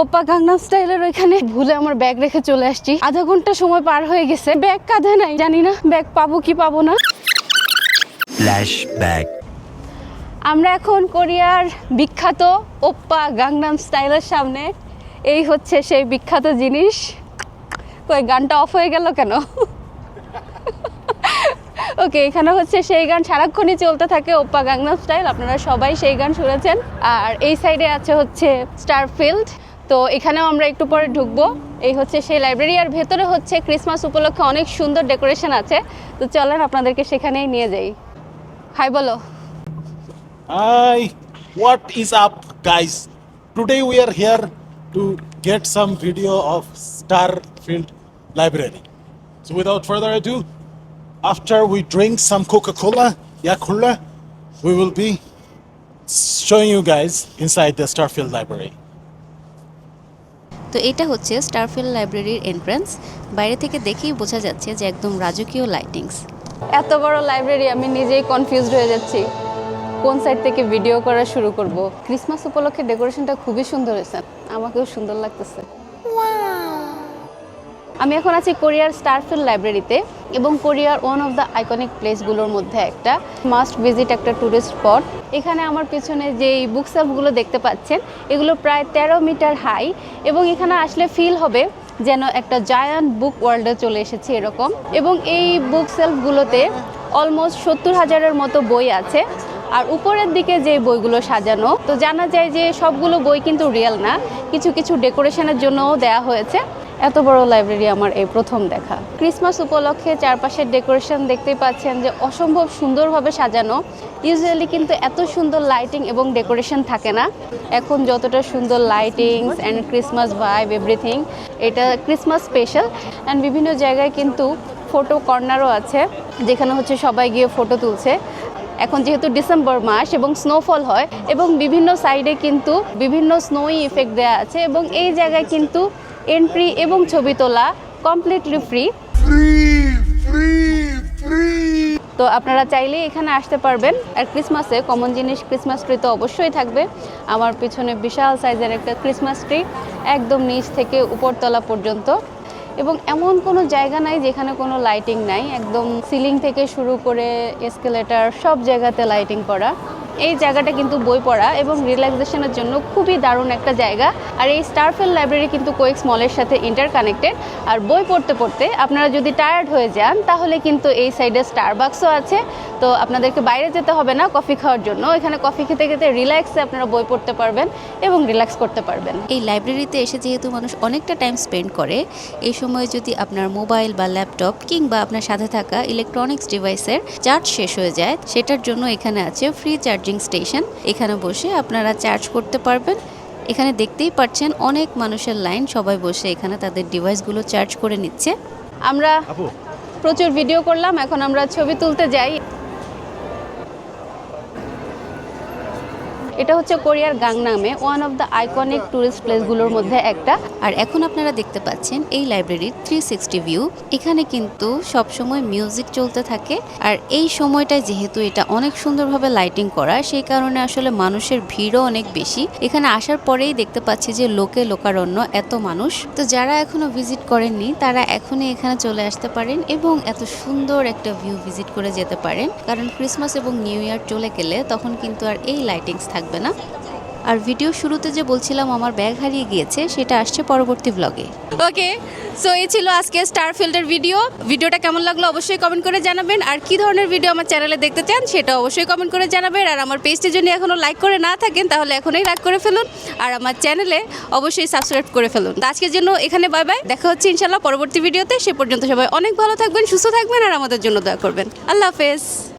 ওপা Gangnam স্টাইলের ওইখানে ভুলে আমার ব্যাগ রেখে চলে আসছি। আধা ঘণ্টা সময় পার হয়ে গেছে। ব্যাগ কাঁধে নাই জানি না ব্যাগ পাবো কি পাবো না. আমরা এখন কোরিয়ার বিখ্যাত ওপ্পা গাংনাম স্টাইলের সামনে। এই হচ্ছে সেই বিখ্যাত জিনিস। কই গানটা অফ হয়ে গেল কেন? ওকে এখানে হচ্ছে সেই গান সারাক্ষণই চলতে থাকে ওপ্পা গাংনাম স্টাইল। আপনারা সবাই সেই গান শুনেছেন। আর এই সাইডে আছে হচ্ছে স্টারফিল্ড তো এখানেও আমরা একটু পরে ঢুকবো। এই হচ্ছে সেই লাইব্রেরি আর ভেতরে হচ্ছে ক্রিসমাস উপলক্ষে অনেক সুন্দর ডেকোরেশন আছে। তো চলেন আপনাদেরকে সেখানেই নিয়ে যাই। হাই বলো। Hi what is up guys today we are here to get some video of Starfield Library so without further ado after we drink some Coca Cola yeah খুললা we will be showing you guys inside the Starfield Library তো এটা হচ্ছে স্টারফিল লাইব্রেরির entrance বাইরে থেকে দেখেই বোঝা যাচ্ছে যে একদম রাজকীয় লাইটিংস এত বড় লাইব্রেরি আমি নিজেই কনফিউজড হয়ে যাচ্ছি। কোন সাইড থেকে ভিডিও করা শুরু করব? ক্রিসমাস উপলক্ষে ডেকোরেশনটা খুবই সুন্দর হয়েছে। আমাকেও সুন্দর লাগতেছে। আমি এখন আছি কোরিয়ার স্টারফিল লাইব্রেরিতে এবং কোরিয়ার ওয়ান অফ দ্য আইকনিক প্লেসগুলোর মধ্যে একটা। মাস্ট ভিজিট একটা ট্যুরিস্ট স্পট এখানে আমার পিছনে যেই বুক সেলফগুলো দেখতে পাচ্ছেন, এগুলো প্রায় তেরো মিটার হাই এবং এখানে আসলে ফিল হবে যেন একটা জায়ান্ট বুক ওয়ার্ল্ডে চলে এসেছে এরকম। এবং এই বুক সেলফগুলোতে অলমোস্ট সত্তর হাজারের মতো বই আছে। আর উপরের দিকে যে বইগুলো সাজানো, তো জানা যায় যে সবগুলো বই কিন্তু রিয়েল না। কিছু কিছু ডেকোরেশনের জন্যও দেয়া হয়েছে। এত বড় লাইব্রেরি আমার এই প্রথম দেখা। ক্রিসমাস উপলক্ষে চারপাশের ডেকোরেশন দেখতেই পাচ্ছেন যে অসম্ভব সুন্দরভাবে সাজানো। ইউজুয়ালি কিন্তু এত সুন্দর লাইটিং এবং ডেকোরেশন থাকে না। এখন যতটা সুন্দর lightings and Christmas vibe everything এটা ক্রিসমাস স্পেশাল অ্যান্ড বিভিন্ন জায়গায় কিন্তু ফটো কর্নারও আছে, যেখানে হচ্ছে সবাই গিয়ে ফটো তুলছে। এখন যেহেতু ডিসেম্বর মাস এবং স্নোফল হয়, এবং বিভিন্ন সাইডে কিন্তু বিভিন্ন স্নোই ইফেক্ট দেওয়া আছে এবং এই জায়গায় কিন্তু এন্ট্রি এবং ছবি তোলা কমপ্লিটলি ফ্রি তো আপনারা চাইলেই এখানে আসতে পারবেন। আর ক্রিসমাসে কমন জিনিস ক্রিসমাস ট্রি তো অবশ্যই থাকবে। আমার পিছনে বিশাল সাইজের একটা ক্রিসমাস ট্রি একদম নিচ থেকে উপরতলা পর্যন্ত। এবং এমন কোনো জায়গা নাই যেখানে কোনো লাইটিং নাই। একদম সিলিং থেকে শুরু করে এসকেলেটার সব জায়গাতে লাইটিং করা। এই জায়গাটা কিন্তু বই পড়া এবং রিল্যাক্সেশনের জন্য খুবই দারুণ একটা জায়গা। আর এই স্টারফেল লাইব্রেরি কিন্তু কোয়েক্স মলের সাথে ইন্টার কানেক্টেড আর বই পড়তে পড়তে আপনারা যদি টায়ার্ড হয়ে যান, তাহলে কিন্তু এই সাইডে স্টার বাক্সও আছে। তো আপনাদেরকে বাইরে যেতে হবে না কফি খাওয়ার জন্য। এখানে কফি খেতে খেতে রিল্যাক্সে আপনারা বই পড়তে পারবেন এবং রিল্যাক্স করতে পারবেন। এই লাইব্রেরিতে এসে যেহেতু মানুষ অনেকটা টাইম স্পেন্ড করে এই সময় যদি আপনার মোবাইল বা ল্যাপটপ কিংবা আপনার সাথে থাকা ইলেকট্রনিক্স ডিভাইসের চার্জ শেষ হয়ে যায় সেটার জন্য এখানে আছে ফ্রি চার্জিং স্টেশন এখানে বসে আপনারা চার্জ করতে পারবেন। এখানে দেখতেই পাচ্ছেন অনেক মানুষের লাইন সবাই বসে এখানে তাদের ডিভাইসগুলো চার্জ করে নিচ্ছে। আমরা প্রচুর ভিডিও করলাম এখন আমরা ছবি তুলতে যাই। এটা হচ্ছে কোরিয়ার গাংনামে one of the iconic tourist প্লেসগুলোর মধ্যে একটা। আর এখন আপনারা দেখতে পাচ্ছেন এই লাইব্রেরির থ্রি সিক্সটি ভিউ এখানে কিন্তু সবসময় মিউজিক চলতে থাকে আর এই সময়টায় যেহেতু এটা অনেক সুন্দরভাবে লাইটিং করা, সেই কারণে আসলে মানুষের ভিড়ও অনেক বেশি। এখানে আসার পরেই দেখতে পাচ্ছি যে লোকে লোকারণ্য, এত মানুষ। তো যারা এখনও ভিজিট করেননি, তারা এখনই এখানে চলে আসতে পারেন এবং এত সুন্দর একটা ভিউ ভিজিট করে যেতে পারেন। কারণ ক্রিসমাস এবং নিউ ইয়ার চলে গেলে তখন কিন্তু আর এই লাইটিংস থাকবে না। আর ভিডিও শুরুতে যে বলছিলাম আমার ব্যাগ হারিয়ে গিয়েছে, সেটা আসছে পরবর্তী ব্লগে ওকে সো এই ছিল আজকে স্টার ফিল্ডের ভিডিও ভিডিওটা কেমন লাগল অবশ্যই কমেন্ট করে জানাবেন। আর কি ধরনের ভিডিও আমার চ্যানেলে দেখতে চান, সেটা অবশ্যই কমেন্ট করে জানাবেন। আর আমার পেজটি যদি এখনও লাইক করে না থাকেন, তাহলে এখনই লাইক করে ফেলুন। আর আমার চ্যানেলে অবশ্যই সাবস্ক্রাইব করে ফেলুন। আজকের জন্য এখানে বাই বাই দেখা হচ্ছে ইনশাল্লাহ পরবর্তী ভিডিওতে সে পর্যন্ত সবাই অনেক ভালো থাকবেন, সুস্থ থাকবেন, আর আমাদের জন্য দয়া করবেন। আল্লাহ হাফেজ।